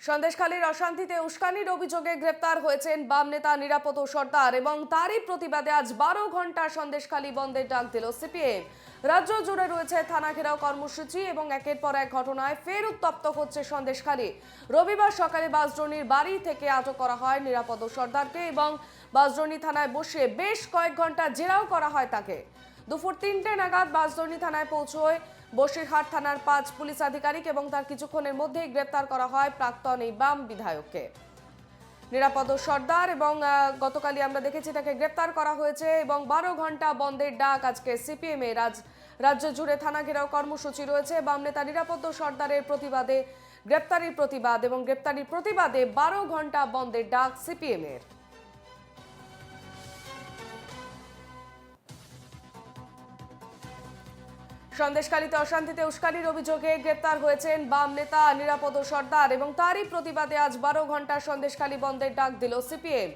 সন্দেশখালীর অশান্তিতে উস্কানির অভিযোগে গ্রেপ্তার হয়েছেন বাম নেতা নিরাপদ সর্দার এবং তারই প্রতিবাদে আজ বারো ঘণ্টা সন্দেশখালী বন্ধের ডাক দিল সিপিএম। রাজ্য জুড়ে রয়েছে থানা ঘেরাও কর্মসূচি এবং একের পর এক ঘটনায় ফের উত্তপ্ত হচ্ছে সন্দেশখালী। রবিবার সকালে বাসড্রোনির বাড়ি থেকে আটক করা হয় নিরাপদ সর্দারকে এবং বাসড্রোনি থানায় বসে বেশ কয়েক ঘণ্টা জেরাও করা হয় তাকে। দুপুর তিনটে নাগাদ বাসদর্ণী থানায় পৌঁছয় বসিরহাট থানার পাঁচ পুলিশ আধিকারিক এবং তার কিছুক্ষণের মধ্যেই গ্রেপ্তার করা হয় প্রাক্তন এই বাম বিধায়ককে। নিরাপদ সর্দার এবং গতকালই আমরা দেখেছি তাকে গ্রেপ্তার করা হয়েছে এবং বারো ঘণ্টা বন্ধের ডাক আজকে সিপিএম এর রাজ, রাজ্য জুড়ে থানা ঘেরাও কর্মসূচি রয়েছে বাম নেতা নিরাপদ সর্দারের প্রতিবাদে, গ্রেপ্তারির প্রতিবাদ এবং গ্রেপ্তারির প্রতিবাদে বারো ঘণ্টা বন্ধের ডাক সিপিএম সন্দেশকালীতে অশান্তিতে উস্কানির অভিযোগে গ্রেপ্তার হয়েছেন বাম নেতা নিরাপদ সর্দার এবং তারই প্রতিবাদে আজ বারো ঘণ্টা সন্দেশকালী বন্ধের ডাক দিল সিপিএম।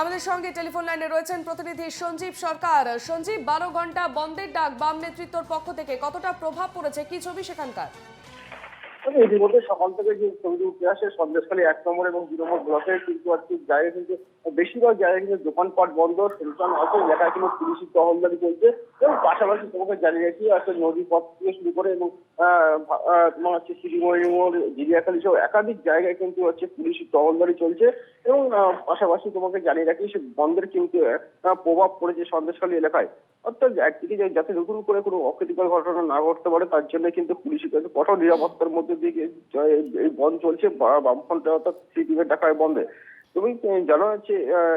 আমাদের সঙ্গে টেলিফোন লাইনে রয়েছেন প্রতিনিধি সঞ্জীব সরকার। সঞ্জীব, বারো ঘণ্টা বন্ধের ডাক বাম নেতৃত্বর পক্ষ থেকে কতটা প্রভাব পড়েছে? কি ছবি সেখানকার? ইতিমধ্যে সকাল থেকে যে ছবিটি উঠে আসে, সন্দেশখালী এক নম্বর এবং দু নম্বর ব্লকে কিন্তু আজকে জায়গায় কিন্তু বেশিরভাগ জায়গায় কিন্তু দোকানপাট বন্ধ শুনশান আছে এলাকায় কিন্তু পুলিশি টহলদারি চলছে। এবং পাশাপাশি তোমাকে জানিয়ে রাখি আছে নদী পথ থেকে শুরু করে এবং তোমার হচ্ছে মোড় জিরিয়াখালী সহ একাধিক জায়গায় কিন্তু হচ্ছে পুলিশি টহলদারি চলছে। এবং পাশাপাশি তোমাকে জানিয়ে রাখি, সে বন্ধের কিন্তু প্রভাব পড়েছে সন্দেশখালী এলাকায়। অর্থাৎ একদিকে যাতে নতুন করে কোনো অপ্রীতিকর ঘটনা না ঘটতে পারে, তার জন্য কিন্তু পুলিশ কিন্তু কঠোর নিরাপত্তার মধ্যে দিয়ে এই- বন্ধ চলছে বামফ্রন্ট অর্থাৎ সিপিএমের টাকায় বন্ধে। তুমি জানা যাচ্ছে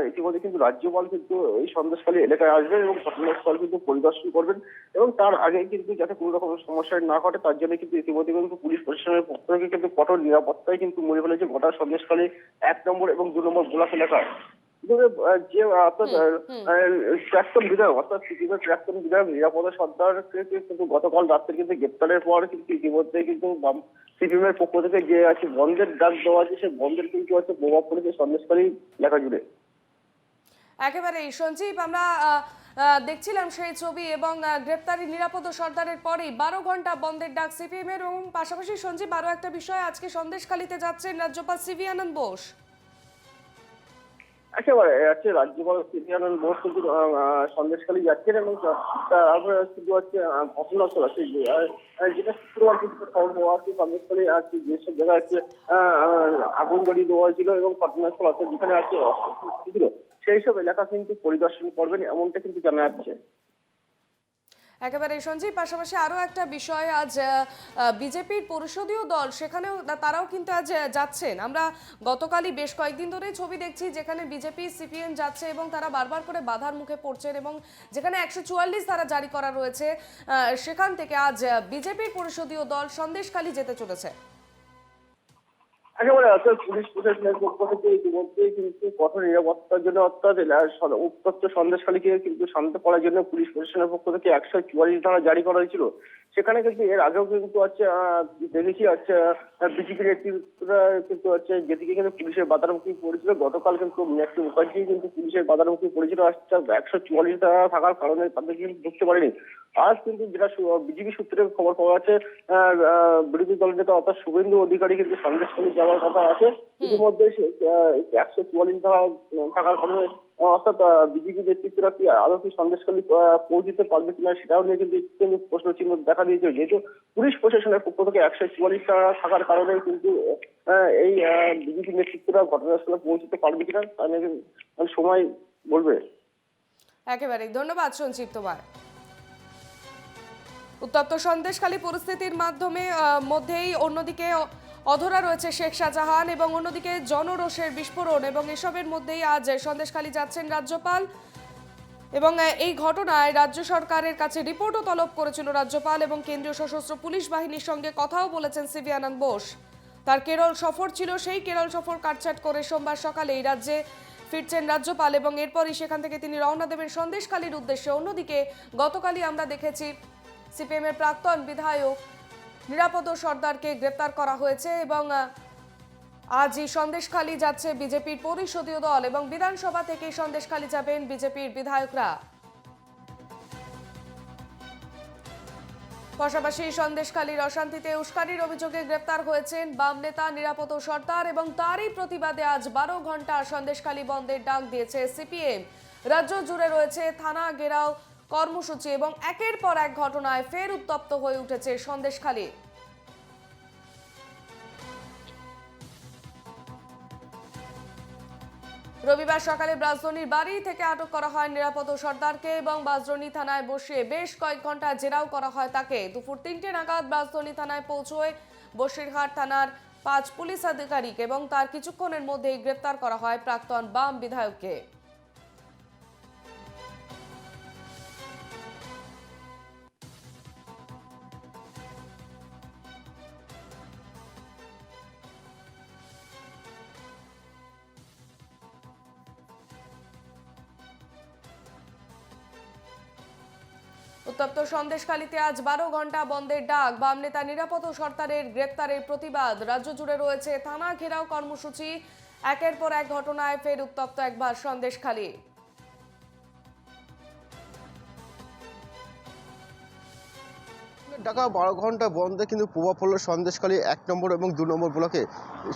ইতিমধ্যে কিন্তু রাজ্যপাল কিন্তু এই সন্দেশখালী এলাকায় আসবেন এবং ঘটনাস্থল কিন্তু পরিদর্শন করবেন এবং তার আগে কিন্তু যাতে কোনো রকম সমস্যা না ঘটে, তার জন্য কিন্তু ইতিমধ্যে কিন্তু পুলিশ প্রশাসনের পক্ষ থেকে কিন্তু কঠোর নিরাপত্তায় কিন্তু মরে ফেলেছে গোটা সন্দেশখালী এক নম্বর এবং দু নম্বর ব্লক এলাকায়। যে আহ, প্রাক্তন বিধায়ক অর্থাৎ সিপিএমের প্রাক্তন বিধায়ক নিরাপদ সর্দারকে কিন্তু গতকাল রাত্রে কিন্তু গ্রেপ্তারের পর কিন্তু ইতিমধ্যে কিন্তু সিপিএম এর পক্ষ থেকে যে আছে বন্ধের ডাক দেওয়া আছে সেই বন্ধের কিন্তু হচ্ছে প্রভাব পড়েছে সন্দেশকারী এলাকা জুড়ে। একেবারে সঞ্জীব আমরা দেখছিলাম সেই ছবি এবং গ্রেপ্তারি নিরাপদ সর্দারের পরেই বারো ঘণ্টা বন্ধের ডাক সিপিএম এর এবং পাশাপাশি সঞ্জীব আরও একটা বিষয় আজকে সন্দেশখালীতে যাচ্ছেন রাজ্যপাল সিভি আনন্দ বোস। একেবারে আছে রাজ্যপাল সিপিআনন্দ বোস কিন্তু সন্দেশখালী যাচ্ছেন এবং তারপরে শুধু হচ্ছে ঘটনাস্থল আছে যেটা শুক্রবার কিন্তু খবর দেওয়া আছে সন্দেশখালী আছে যেসব জায়গায় আছে আগুন গাড়ি দেওয়া হয়েছিল এবং ঘটনাস্থল আছে যেখানে আছে সেই সব এলাকা কিন্তু পরিদর্শন করবেন, এমনটা কিন্তু জানা যাচ্ছে। একেবারে সঞ্জীব, পাশাপাশি আরও একটা বিষয় আজ বিজেপির পরিষদীয় দল, সেখানেও তারাও কিন্তু আজ যাচ্ছেন। আমরা গতকালই বেশ কয়েকদিন ধরেই ছবি দেখছি যেখানে বিজেপি, সিপিএম যাচ্ছে এবং তারা বারবার করে বাধার মুখে পড়ছেন এবং যেখানে একশো চুয়াল্লিশ ধারা জারি করা রয়েছে সেখান থেকে আজ বিজেপির পরিষদীয় দল সন্দেশখালী যেতে চলেছে। একেবারে অর্থাৎ পুলিশ প্রশাসনের পক্ষ থেকে ইতিমধ্যেই কিন্তু কঠোর নিরাপত্তার জন্য অর্থাৎ উত্তপ্ত সন্দেশখালীকে কিন্তু শান্ত করার জন্য পুলিশ প্রশাসনের পক্ষ থেকে একশো চুয়াল্লিশ ধারা জারি করা হয়েছিল। সেখানে কিন্তু এর আগেও কিন্তু হচ্ছে দেখেছি হচ্ছে বিজেপির নেতৃত্বরা কিন্তু হচ্ছে যেদিকে কিন্তু পুলিশের বাধারমুখী পড়েছিল গতকাল কিন্তু মীনাক্ষী মুখার্জি কিন্তু পুলিশের বাধারমুখী পড়েছিল আচ্ছা একশো চুয়াল্লিশ ধারা থাকার কারণে তাদের কিন্তু ঢুকতে পারেনি। আজ কিন্তু যেটা বিজেপি সূত্রে খবর পাওয়া যাচ্ছে বিরোধী দলের নেতা অর্থাৎ শুভেন্দু অধিকারী কিন্তু সন্দেশখালী যাওয়ার কথা আছে। ইতিমধ্যে একশো চুয়াল্লিশ ধারা আহ, থাকার কারণে অর্থাৎ বিজেপি নেতৃত্বরা কি আদৌ কি সন্দেশখালী পৌঁছতে পারবে কিনা সেটাও নিয়ে কিন্তু কিন্তু প্রশ্ন চিহ্ন দেখা দিয়েছে যেহেতু পুলিশ প্রশাসনের পক্ষ থেকে একশো চুয়াল্লিশ ধারা থাকার কারণে কিন্তু এই বিজেপি নেতৃত্বরা ঘটনাস্থলে পৌঁছতে পারবে কিনা তা নিয়ে সময় বলবে। একেবারে ধন্যবাদ সঞ্জীব তোমার। উত্তপ্ত সন্দেশখালী পরিস্থিতির মাধ্যমে মধ্যেই অন্যদিকে অধরা রয়েছে শেখ শাহজাহান এবং অন্যদিকে জনরোষের বিস্ফোরণ এবং এসবের মধ্যেই আজ সন্দেশখালী যাচ্ছেন রাজ্যপাল। এবং এই ঘটনায় রাজ্য সরকারের কাছে রিপোর্টও তলব করেছিল রাজ্যপাল এবং কেন্দ্রীয় সশস্ত্র পুলিশ বাহিনীর সঙ্গে কথাও বলেছেন সিভি আনন্দ বোস। তার কেরল সফর ছিল সেই কেরল সফর কাটছাট করে সোমবার সকালে এই রাজ্যে ফিরছেন রাজ্যপাল এবং এরপরই সেখান থেকে তিনি রওনা দেবেন সন্দেশখালীর উদ্দেশ্যে। অন্যদিকে গতকালই আমরা দেখেছি সিপিএমের প্রাক্তন বিধায়ক নিরাপদ সর্দারকে গ্রেপ্তার করা হয়েছে এবং আজই সন্দেশখালী যাচ্ছে বিজেপির পরিষদীয় দল এবং বিধানসভা থেকে সন্দেশখালী যাবেন বিজেপির বিধায়করা। পাশাপাশি সন্দেশখালীর অশান্তিতে উস্কানির অভিযোগে গ্রেপ্তার হয়েছেন বাম নেতা নিরাপদ সর্দার এবং তারই প্রতিবাদে আজ বারো ঘণ্টা সন্দেশখালী বন্ধের ডাক দিয়েছে সিপিএম। রাজ্য জুড়ে রয়েছে থানা ঘেরাও কর্মসূচি এবং একের পর এক ঘটনায় ফের উত্তপ্ত হয়ে উঠেছে সন্দেশখালী। রবিবার সকালে ব্রাজদনির বাড়ি থেকে আটক করা হয় নিরাপদ সর্দারকে এবং বাজরনি থানায় বসিয়ে বেশ কয়েক ঘণ্টা জেরাও করা হয় তাকে। দুপুর তিনটে নাগাদ ব্রাজদনি থানায় পৌঁছয় বসিরহাট থানার পাঁচ পুলিশ আধিকারিক এবং তার কিছুক্ষণের মধ্যেই গ্রেপ্তার করা হয় প্রাক্তন বাম বিধায়ককে। উত্তপ্ত সন্দেশখালীতে আজ বারো ঘণ্টা বন্ধের ডাক। বাম নেতা নিরাপদ সরকারের গ্রেপ্তারের প্রতিবাদ। রাজ্য জুড়ে রয়েছে থানা ঘেরাও কর্মসূচি। একের পর এক ঘটনায় ফের উত্তপ্ত একবার সন্দেশখালী। ঢাকা বারো ঘণ্টা বন্ধে কিন্তু প্রভাব পড়ল সন্দেশখালী এক নম্বর এবং দু নম্বর ব্লকে।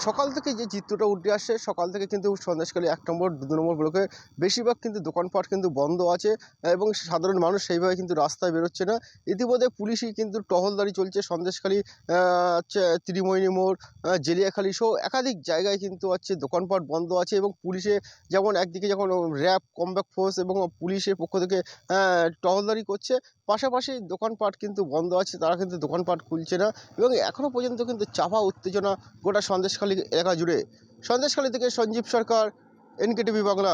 সকাল থেকে যে চিত্রটা উঠে আসে, সকাল থেকে কিন্তু সন্দেশখালী এক নম্বর, দু নম্বর ব্লকে বেশিরভাগ কিন্তু দোকানপাট কিন্তু বন্ধ আছে এবং সাধারণ মানুষ সেইভাবে কিন্তু রাস্তায় বেরোচ্ছে না। ইতিমধ্যে পুলিশই কিন্তু টহলদারি চলছে সন্দেশখালী ত্রিমোহিনী মোড় জেলিয়াখালী সহ একাধিক জায়গায় কিন্তু হচ্ছে দোকানপাট বন্ধ আছে এবং পুলিশে যেমন একদিকে যখন র্যাব, কমব্যাক ফোর্স এবং পুলিশের পক্ষ থেকে টহলদারি করছে, পাশাপাশি দোকানপাট কিন্তু বন্ধ আছে। তারা কিন্তু দোকানপাট খুলছে না এবং এখনও পর্যন্ত কিন্তু চাপা, উত্তেজনা গোটা সন্দেশখালী এলাকা জুড়ে। সন্দেশখালী থেকে সঞ্জীব সরকার এনকেটিভি বাংলা।